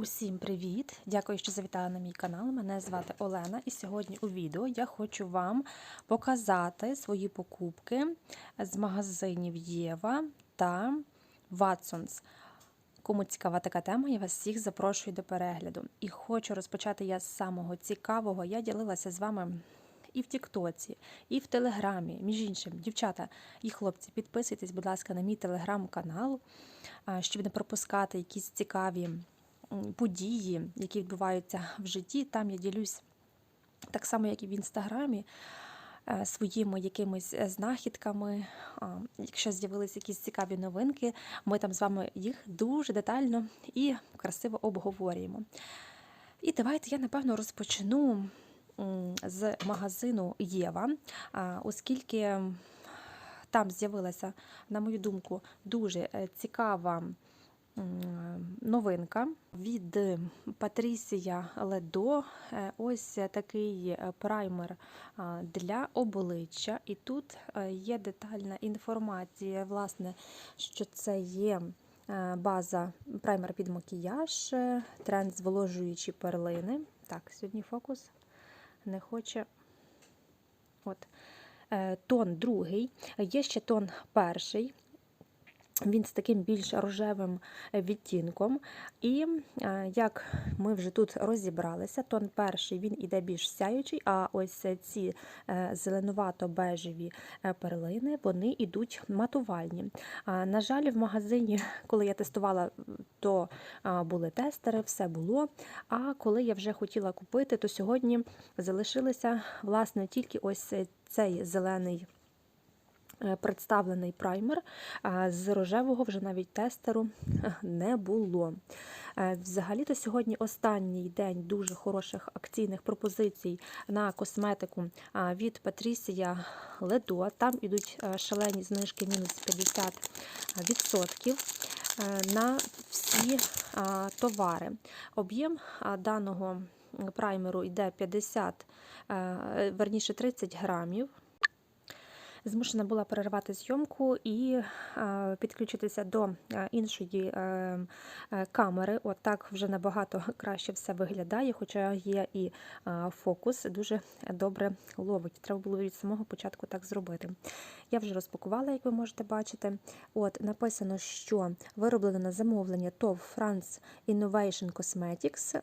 Усім привіт! Дякую, що завітали на мій канал. Мене звати Олена, і сьогодні у відео я хочу вам показати свої покупки з магазинів Єва та Watsons. Кому цікава така тема, я вас всіх запрошую до перегляду. І хочу розпочати я з самого цікавого. Я ділилася з вами і в Тіктоці, і в Телеграмі. Між іншим, дівчата і хлопці, підписуйтесь, будь ласка, на мій телеграм-канал, щоб не пропускати якісь цікаві події, які відбуваються в житті. Там я ділюсь так само, як і в інстаграмі. е, Своїми якимись е, знахідками, якщо з'явилися якісь цікаві новинки, ми там з вами їх дуже детально і красиво обговорюємо. І давайте я напевно розпочну з магазину Єва, оскільки там з'явилася, на мою думку, дуже е, цікава новинка від Патрісія Ледо. Е, Ось такий е, праймер для обличчя. І тут е, є детальна інформація, власне, що це є. База праймер під макіяж, тренд зволожуючі перлини. Так, сьогодні фокус не хоче. От. Тон другий, є ще тон перший. Він з таким більш рожевим відтінком. І е, як ми вже тут розібралися, тон перший він іде більш сяючий, а ось ці е, зеленувато-бежеві е, перлини вони йдуть матувальні. На жаль, в магазині, коли я тестувала, то були тестери, все було. А коли я вже хотіла купити, то сьогодні залишилися власне тільки ось цей зелений е, представлений праймер. З рожевого вже навіть тестеру не було. Е, Взагалі-то сьогодні останній день дуже хороших акційних пропозицій на косметику від Патрісія Ледо. Там ідуть е, шалені знижки мінус 50% е, на всі а, товари. Об'єм а, даного праймеру йде 50, е, верніше 30 грамів. Змушена була перервати зйомку і е, підключитися до е, іншої е, камери. От так вже набагато краще все виглядає, хоча є і фокус дуже добре ловить. Треба було від самого початку так зробити. Я вже розпакувала, як ви можете бачити. От написано, що вироблено на замовлення ТОВ France Innovation Cosmetics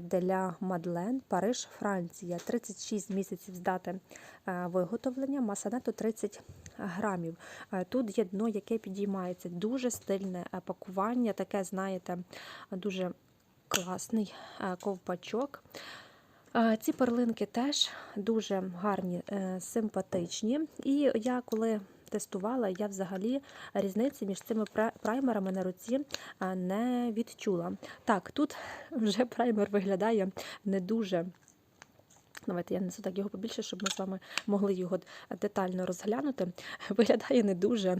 для Мадлен, Париж, Франція. 36 місяців здати виготовлення, маса нету 30 грамів. Е, Тут є дно, яке підіймається. Дуже стильне е, пакування, таке, знаєте, дуже класний е, ковпачок. Е, Ці перлинки теж дуже гарні, е, симпатичні. І я коли тестувала, я взагалі різниці між цими праймерами на руці е, не відчула. Так, тут вже праймер виглядає не дуже. Давайте я несу так його побільше, щоб ми з вами могли його детально розглянути. Виглядає не дуже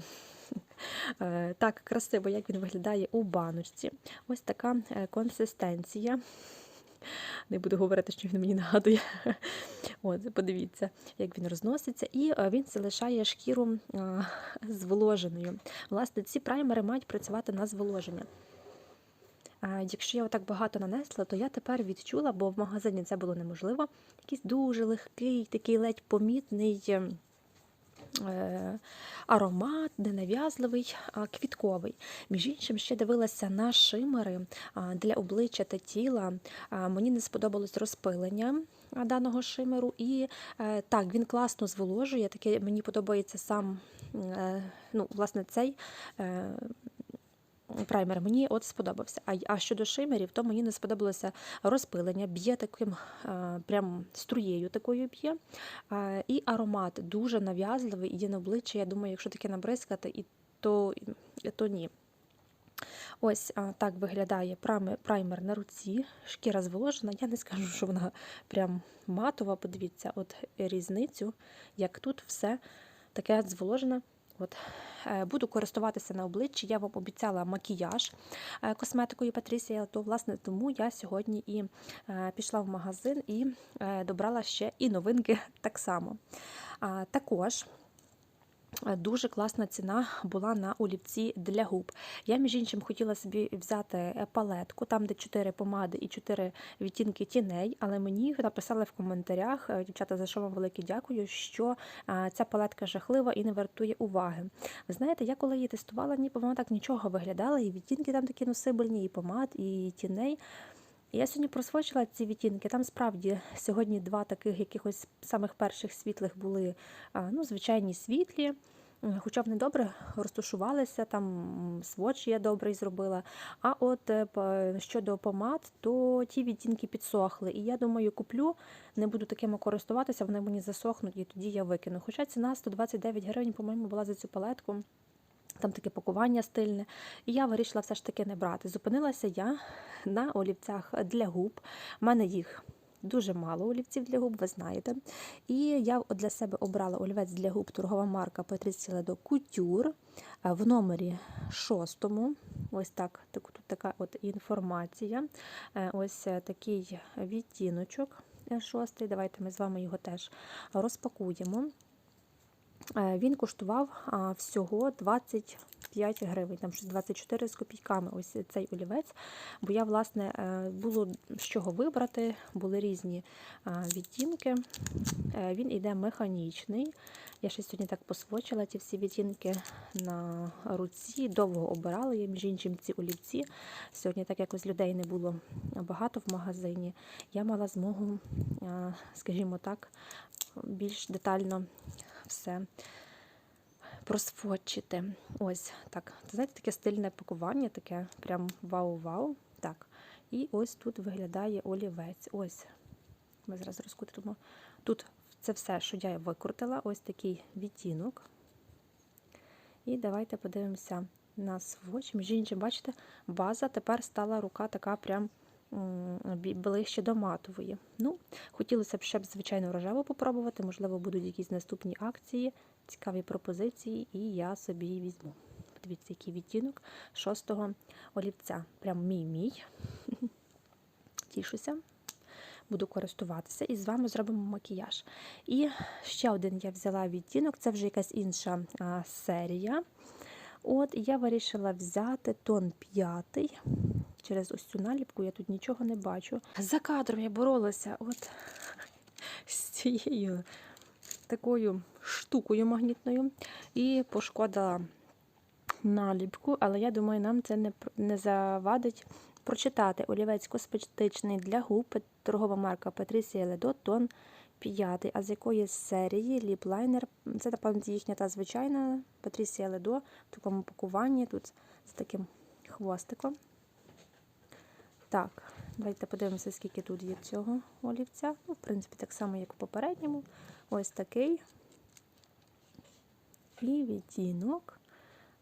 е, так красиво, як він виглядає у баночці. Ось така е, консистенція. Не буду говорити, що він мені нагадує. От, подивіться, як він розноситься, і е, він залишає шкіру зволоженою. Власне, ці праймери мають працювати на зволоження. Якщо я отак багато нанесла, то я тепер відчула, бо в магазині це було неможливо. Якийсь дуже легкий, такий ледь помітний ем, е, аромат, ненав'язливий, квітковий. Між іншим, ще дивилася на шимери для обличчя та тіла. Мені не сподобалось розпилення даного шимеру. І е, так, він класно зволожує. Таке мені подобається сам, е, ну, власне, цей. Е, Праймер мені от сподобався. А, а щодо шимерів, то мені не сподобалося розпилення, б'є таким е, прям струєю такою б'є. Е, і аромат дуже нав'язливий, і є на обличчя. Я думаю, якщо таке набризкати, і то, то ні. Ось а, так виглядає праймер на руці, шкіра зволожена. Я не скажу, що вона прям матова. Подивіться, от різницю, як тут все таке зволожене. От. Е, Буду користуватися на обличчі. Я вам обіцяла макіяж е, косметикою Патрісія, то власне тому я сьогодні і е, пішла в магазин і добрала ще і новинки так само. Також Дуже класна ціна була на олівці для губ. Я, між іншим, хотіла собі взяти е, палетку, там, де 4 помади і 4 відтінки тіней, але мені написали в коментарях, е, дівчата, за що вам велике дякую, що е, ця палетка жахлива і не вартує уваги. Ви знаєте, я коли її тестувала, ніби вона так нічого виглядала, і відтінки там такі носибельні, і помад, і тіней. Я сьогодні просвочила ці відтінки. Там справді сьогодні два таких якихось самих перших світлих були ну, звичайні світлі. Хоча вони добре розташувалися, там м, сводч я добре зробила. А от е, щодо помад, то ті відтінки підсохли. І я думаю, куплю, не буду такими користуватися, вони мені засохнуть, і тоді я викину. Хоча ціна 129 гривень, по-моєму, була за цю палетку. Там таке пакування стильне. І я вирішила все ж таки не брати. Зупинилася я на олівцях для губ. У мене їх дуже мало олівців для губ, ви знаєте. І я для себе обрала олівець для губ торгова марка Patricia Ledo Couture е, в номері шостому. Ось так, тут така от інформація. Е, Ось е, такий відтіночок шостий. Давайте ми з вами його теж розпакуємо. Е, Він коштував всього 25 гривень, там щось 24 з копійками. Ось цей олівець. Бо я, власне, е, було з чого вибрати, були різні відтінки. Е, Він іде механічний. Я ще сьогодні так посвочила ці всі відтінки на руці. Довго обирала я, між іншим, ці олівці. Сьогодні, так якось людей не було багато в магазині. Я мала змогу, скажімо так, більш детально все просфотчити. Ось так. Знаєте, таке стильне пакування, таке прям вау-вау. Так. І ось тут виглядає олівець. Ось. Ми зараз розкрутимо. Тут це все, що я викрутила, ось такий відтінок. І давайте подивимося на сводч. Між іншим, бачите, база тепер стала рука така прям ближче до матової. Ну, хотілося б ще б, звичайно, рожеву попробувати. Можливо, будуть якісь наступні акції, цікаві пропозиції, і я собі візьму. Подивіться, який відтінок шостого олівця. Прям мій-мій. Тішуся. Буду користуватися і з вами зробимо макіяж. І ще один я взяла відтінок, це вже якась інша серія. От, я вирішила взяти тон п'ятий. Через ось цю наліпку я тут нічого не бачу. За кадром я боролася от з цією такою штукою магнітною і пошкодила наліпку, але я думаю, нам це не, не завадить прочитати олівець косметичний для губ, торгова марка Patricia Ledo, тон 5. А з якої серії ліплайнер? Це, напевно, їхня та звичайна Patricia Ledo в такому пакуванні, тут з таким хвостиком. Так, давайте подивимося, скільки тут є цього олівця. Ну, в принципі, так само, як в попередньому. Ось такий. І відтінок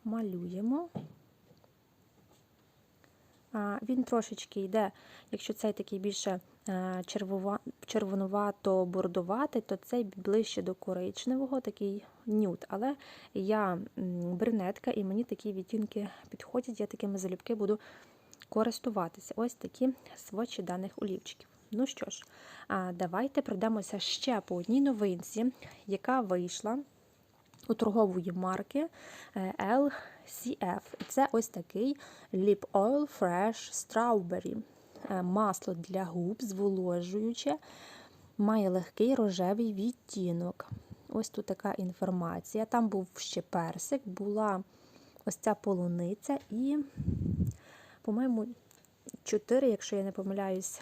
малюємо. Він трошечки йде, якщо цей такий більше е, червонувато-бордуватий, то цей ближче до коричневого, такий нюд. Але я брюнетка і мені такі відтінки підходять, я такими залюбки буду користуватися. Ось такі свочі даних олівчиків. Ну що ж, давайте пройдемося ще по одній новинці, яка вийшла у торгової марки е, LCF. Це ось такий Lip Oil Fresh Strawberry. Е, Масло для губ, зволожуюче, має легкий рожевий відтінок. Ось тут така інформація. Там був ще персик, була ось ця полуниця і, по-моєму, 4, якщо я не помиляюсь,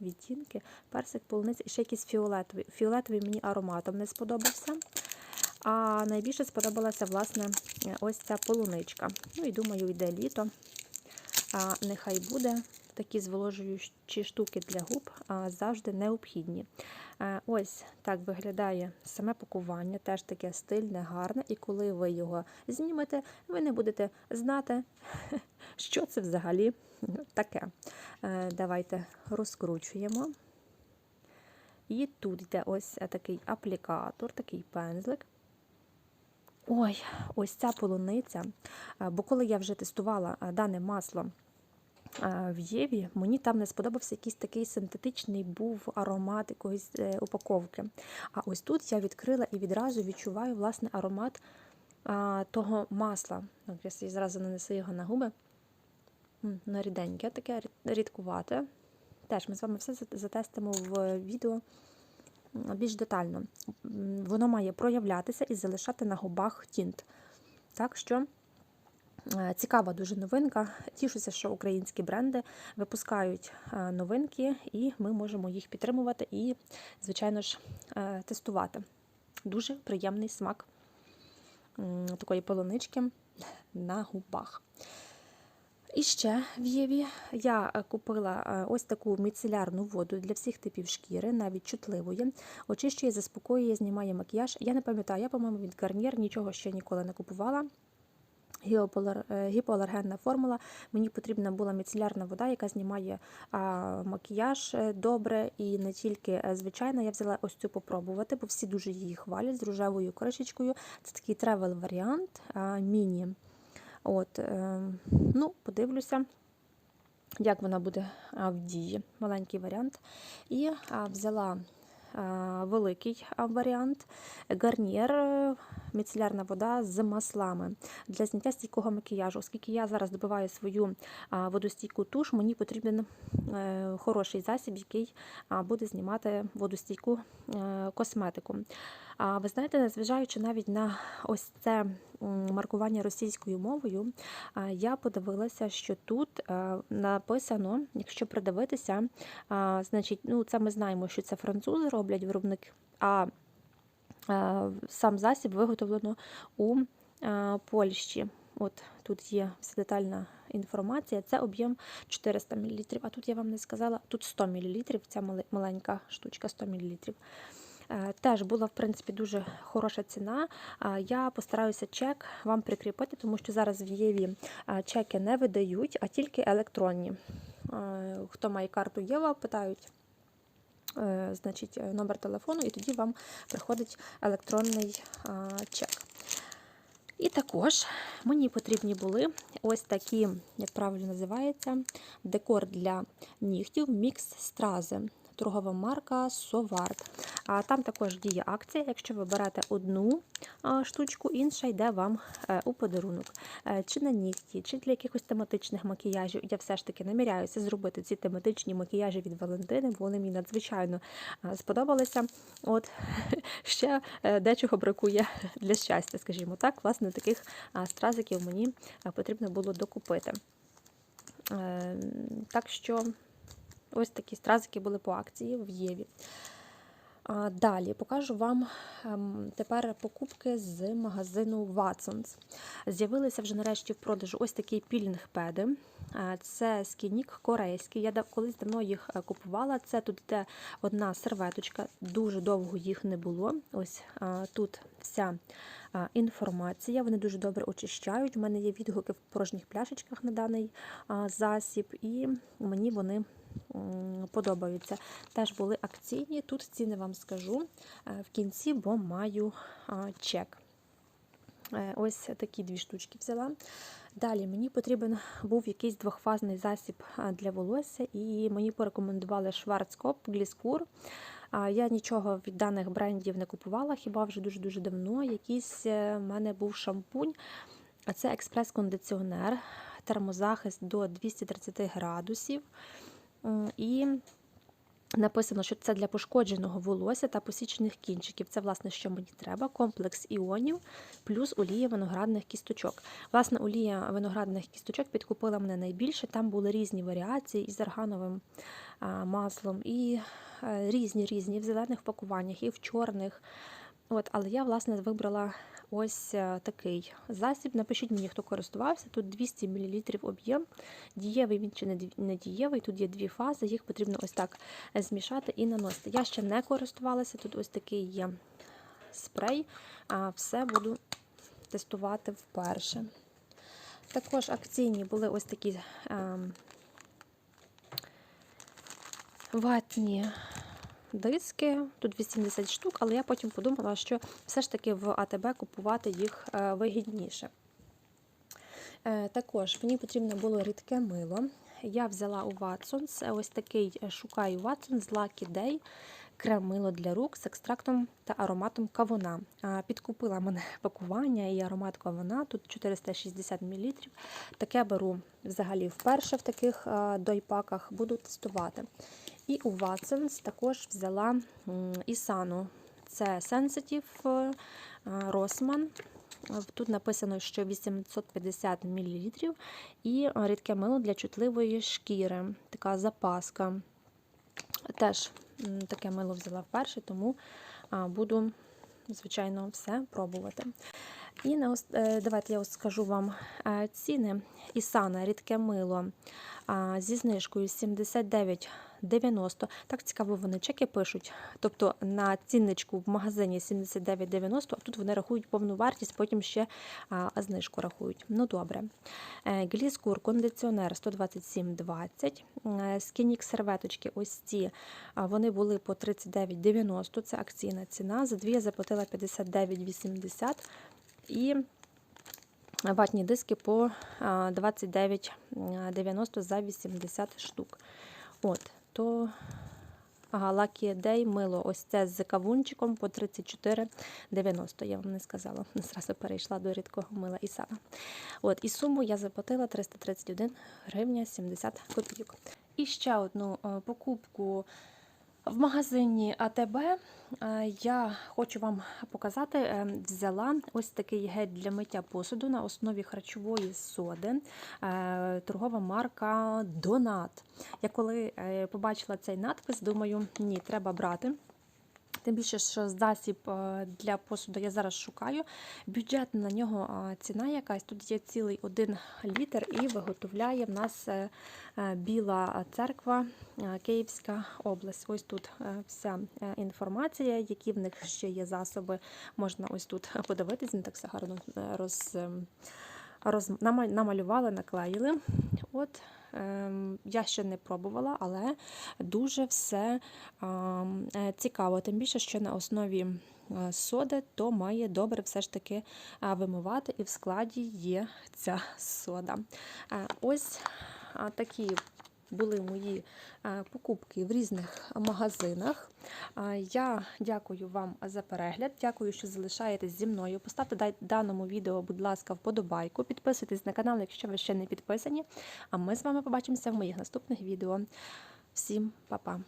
відтінки. Персик, полуниця і ще якийсь фіолетовий. Фіолетовий мені ароматом не сподобався. А найбільше сподобалася, власне, ось ця полуничка. Ну і думаю, йде літо. А нехай буде такі зволожуючі штуки для губ завжди необхідні. Е, Ось так виглядає саме пакування, теж таке стильне, гарне. І коли ви його знімете, ви не будете знати, що це взагалі таке. Е, Давайте розкручуємо. І тут йде ось такий аплікатор, такий пензлик. Ой, ось ця полуниця. Е, Бо коли я вже тестувала дане масло в Єві, мені там не сподобався якийсь такий синтетичний був аромат якоїсь е, упаковки. А ось тут я відкрила і відразу відчуваю власне аромат того масла. Я зразу нанесу його на губи. На ріденьке, таке рідкувате. Теж ми з вами все затестимо в відео більш детально. Воно має проявлятися і залишати на губах тінт. Так що цікава дуже новинка. Тішуся, що українські бренди випускають е, новинки, і ми можемо їх підтримувати і, звичайно ж, е, тестувати. Дуже приємний смак такої полунички на губах. І ще в Єві я е, купила е, ось таку міцелярну воду для всіх типів шкіри, навіть чутливої. Очищує, заспокоює, знімає макіяж. Я не пам'ятаю, я, по-моєму, від Гарнір нічого ще ніколи не купувала. Е, Гіпоалергенна формула. Мені потрібна була міцелярна вода, яка знімає макіяж е, добре і не тільки е, звичайна. Я взяла ось цю попробувати, бо всі дуже її хвалять з рожевою кришечкою. Це такий тревел варіант, міні. От, ну, подивлюся, як вона буде в дії. Маленький варіант. І взяла великий варіант. Гарнір, е, міцелярна вода з маслами для зняття стійкого макіяжу. Оскільки я зараз добиваю свою водостійку туш, мені потрібен е, хороший засіб, який буде знімати водостійку е, косметику. А ви знаєте, незважаючи навіть на ось це маркування російською мовою, я подивилася, що тут е, написано, якщо придивитися, значить, ну це ми знаємо, що це французи роблять виробник, а е, сам засіб виготовлено у е, Польщі. От тут є вся детальна інформація. Це об'єм 400 мл. А тут я вам не сказала, тут 100 мл, ця маленька штучка 100 мл. Е, Теж була, в принципі, дуже хороша ціна. Я постараюся чек вам прикріпити, тому що зараз в Єві е, чеки не видають, а тільки електронні. Е, Хто має карту Єва, питають. е, Значить, е, номер телефону, і тоді вам приходить електронний чек. І також мені потрібні були ось такі, як правильно називається, декор для нігтів мікс стрази. Торгова марка Соварт. А там також діє акція. Якщо ви берете одну штучку, інша йде вам е, у подарунок. Е, Чи на нігті, чи для якихось тематичних макіяжів. Я все ж таки наміряюся зробити ці тематичні макіяжі від Валентини, бо вони мені надзвичайно е, сподобалися. От ще дечого бракує для щастя, скажімо так. Власне, таких стразиків мені потрібно було докупити. Е, Так що ось такі стразики були по акції в Єві. Далі покажу вам ем, тепер покупки з магазину Watsons. З'явилися вже нарешті в продажу ось такі пілінг-педи. Це скінік корейський. Я колись давно їх е, купувала. Це тут йде одна серветочка, дуже довго їх не було. Ось тут вся інформація. Вони дуже добре очищають. У мене є відгуки в порожніх пляшечках на даний засіб, і мені вони подобаються. Теж були акційні. Тут ціни вам скажу е, в кінці, бо маю чек. Е, Ось такі дві штучки взяла. Далі мені потрібен був якийсь двохфазний засіб для волосся, і мені порекомендували Schwarzkopf Gliskur. Я нічого від даних брендів не купувала, хіба вже дуже-дуже давно. Якийсь е, в мене був шампунь, а це експрес-кондиціонер, термозахист до 230 градусів. І Написано, що це для пошкодженого волосся та посічених кінчиків. Це, власне, що мені треба. Комплекс іонів плюс олія виноградних кісточок. Власне, олія виноградних кісточок підкупила мене найбільше. Там були різні варіації із аргановим маслом, і е, різні різні в зелених пакуваннях, і в чорних. От, але я, власне, вибрала ось е, такий засіб. Напишіть мені, хто користувався. Тут 200 мл об'єм. Дієвий він чи не дієвий. Тут є дві фази, їх потрібно ось так е, змішати і наносити. Я ще не користувалася. Тут ось такий є спрей. А все буду тестувати вперше. Також акційні були ось такі ем, ватні диски. Тут 80 штук, але я потім подумала, що все ж таки в АТБ купувати їх е, вигідніше. Е, Також мені потрібно було рідке мило. я взяла у Watsons ось такий е, шукаю Watsons Lucky Day крем-мило для рук з екстрактом та ароматом кавуна. Підкупила мене пакування і аромат кавуна, тут 460 мл. Таке беру взагалі вперше в таких дойпаках, буду тестувати. І у Watsons також взяла Ісану. Це Sensitive е, Rossmann. Тут написано, що 850 мл і рідке мило для чутливої шкіри, така запаска. Теж таке мило взяла вперше, тому буду, звичайно, все пробувати. І на, е, давайте я скажу вам е, ціни. Ісана, рідке мило зі знижкою 79,90. Так цікаво, вони чеки пишуть. Тобто на цінничку в магазині 79,90, а тут вони рахують повну вартість, потім ще а, знижку рахують. Ну добре. Е, Гліскур, кондиціонер 127,20. Е, Скінік серветочки, ось ці, вони були по 39,90. Це акційна ціна. За дві я заплатила 59,80. І ватні диски по 29,90 за 80 штук. От, то ага, Lucky мило ось це з кавунчиком по 34,90. Я вам не сказала. Зразу перейшла до рідкого мила і сана. От, і суму я заплатила 331 гривня 70 копійок. І ще одну е, покупку в магазині АТБ е, я хочу вам показати, е, взяла ось такий гель для миття посуду на основі харчової соди, е, торгова марка Донат. Я коли побачила цей надпис, думаю, ні, треба брати. Тим більше, що засіб е, для посуду я зараз шукаю. Бюджет на нього ціна якась. Тут є цілий один літр і виготовляє в нас е, е, Біла церква, Київська область. Ось тут вся інформація, які в них ще є засоби. Можна ось тут подивитись, вони так все гарно роз, ем, роз, намалювали, наклеїли. От я ще не пробувала, але дуже все ем, е, цікаво. Тим більше, що на основі е, соди, то має добре все ж таки е, вимивати, і в складі є ця сода. Ось такі були мої е, покупки в різних магазинах. Я дякую вам за перегляд. Дякую, що залишаєтесь зі мною. Поставте даному відео, будь ласка, вподобайку. Підписуйтесь на канал, якщо ви ще не підписані. А ми з вами побачимося в моїх наступних відео. Всім па-па!